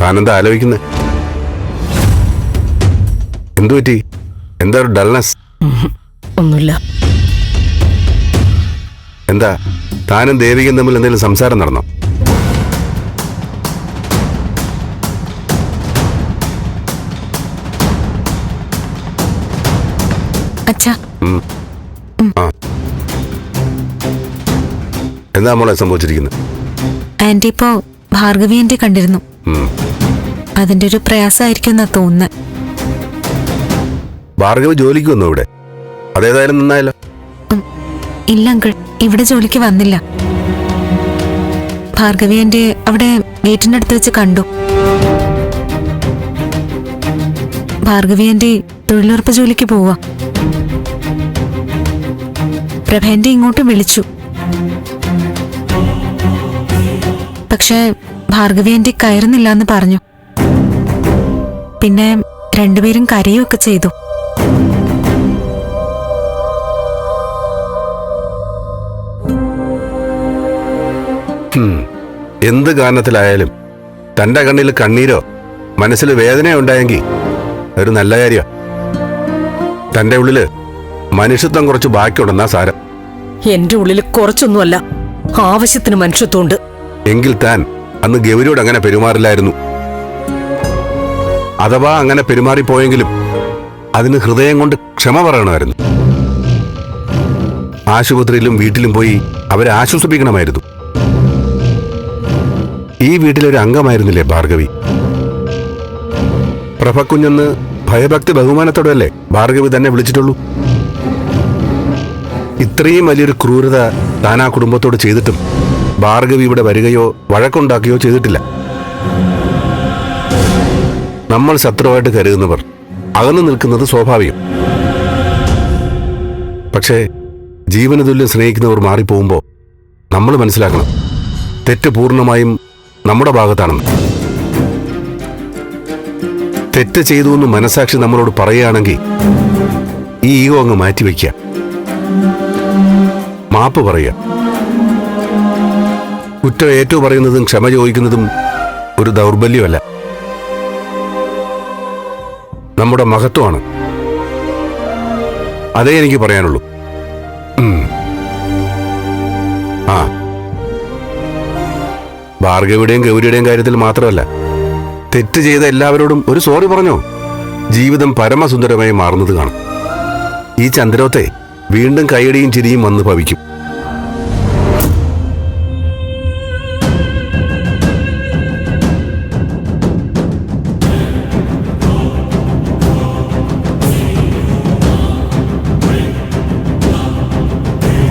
താനെന്താ ആലോചിക്കുന്നത് എന്തു പറ്റി? എന്താ ഒരു ഡൾനെസ് ഒന്നുമില്ല. എന്താ? താനും ദേവികയും തമ്മിൽ എന്തെങ്കിലും സംസാരം നടന്നോ? അച്ഛാ. എന്താ മോളെ സംഭവിച്ചിരിക്കുന്നത് ആന്റി ഇപ്പോ ഭാർഗവി എന്റെ കണ്ടിരുന്നു അതിന്റെ ഒരു പ്രയാസമായിരിക്കും എന്നാ തോന്നുന്നത് ഭാർഗവി ജോലിക്ക് വന്നു ഇവിടെ? അതേതായാലും നന്നായല്ലോ. ഇല്ല അങ്കിൾ. ഇവിടെ ജോലിക്ക് വന്നില്ല. ഭാർഗവി എന്റെ അവിടെ അടുത്ത് വെച്ച് കണ്ടു. ഭാർഗവി എന്റെ തൊഴിലുറപ്പ് ജോലിക്ക് പോവാ. പ്രഭേന്റെ ഇങ്ങോട്ട് വിളിച്ചു. പക്ഷേ ഭാർഗവി ആന്റി കയറുന്നില്ല എന്ന് പറഞ്ഞു. പിന്നെ രണ്ടുപേരും കരയുമൊക്കെ ചെയ്തു. ഉം. എന്ത് കാരണത്തിലായാലും തന്റെ കണ്ണിൽ കണ്ണീരോ മനസ്സിൽ വേദനയോ ഉണ്ടായെങ്കിൽ ഒരു നല്ല കാര്യ തന്റെ ഉള്ളിൽ മനുഷ്യത്വം കുറച്ച് ബാക്കിയുണ്ടെന്നാ സാരം. എന്റെ ഉള്ളിൽ കുറച്ചൊന്നുമല്ല. ആവശ്യത്തിന് മനുഷ്യത്വമുണ്ട്. എങ്കിൽ താൻ അന്ന് ഗൗരിയോട് അങ്ങനെ പെരുമാറില്ലായിരുന്നു. അഥവാ അങ്ങനെ പെരുമാറിപ്പോയെങ്കിലും അതിന് ഹൃദയം കൊണ്ട് ക്ഷമ പറയണമായിരുന്നു. ആശുപത്രിയിലും വീട്ടിലും പോയി അവരെ ആശ്വസിപ്പിക്കണമായിരുന്നു. ഈ വീട്ടിലൊരു അംഗമായിരുന്നില്ലേ ഭാർഗവി? പ്രഭക്കുഞ്ഞെന്ന് ഭയഭക്തി ബഹുമാനത്തോടെയല്ലേ ഭാർഗവി തന്നെ വിളിച്ചിട്ടുള്ളൂ? ഇത്രയും വലിയൊരു ക്രൂരത താൻ ആ കുടുംബത്തോട് ചെയ്തിട്ടും ഭാർഗവി ഇവിടെ വരികയോ വഴക്കുണ്ടാക്കുകയോ ചെയ്തിട്ടില്ല. നമ്മൾ ശത്രുവായിട്ട് കരുതുന്നവർ അകന്നു നിൽക്കുന്നത് സ്വാഭാവികം. പക്ഷേ ജീവന തുല്യം സ്നേഹിക്കുന്നവർ മാറിപ്പോകുമ്പോൾ നമ്മൾ മനസ്സിലാക്കണം തെറ്റ് പൂർണമായും നമ്മുടെ ഭാഗത്താണെന്ന്. തെറ്റ് ചെയ്തു എന്ന് മനസാക്ഷി നമ്മളോട് പറയുകയാണെങ്കിൽ ഈ ഈഗോ അങ്ങ് മാറ്റിവെക്കുക. മാപ്പ് പറയുക. കുറ്റം ഏറ്റു പറയുന്നതും ക്ഷമ ചോദിക്കുന്നതും ഒരു ദൗർബല്യമല്ല. നമ്മുടെ മഹത്വമാണ്. അതേ എനിക്ക് പറയാനുള്ളൂ. ആ. ഭാർഗവിയുടെയും ഗൗരിയുടെയും കാര്യത്തിൽ മാത്രമല്ല തെറ്റ് ചെയ്ത എല്ലാവരോടും ഒരു സോറി പറഞ്ഞോ? ജീവിതം പരമസുന്ദരമായി മാറുന്നത് കാണും. ഈ ചന്ദ്രോത്തെ വീണ്ടും കൈയടിയും ചിരിയും വന്ന് ഭവിക്കും.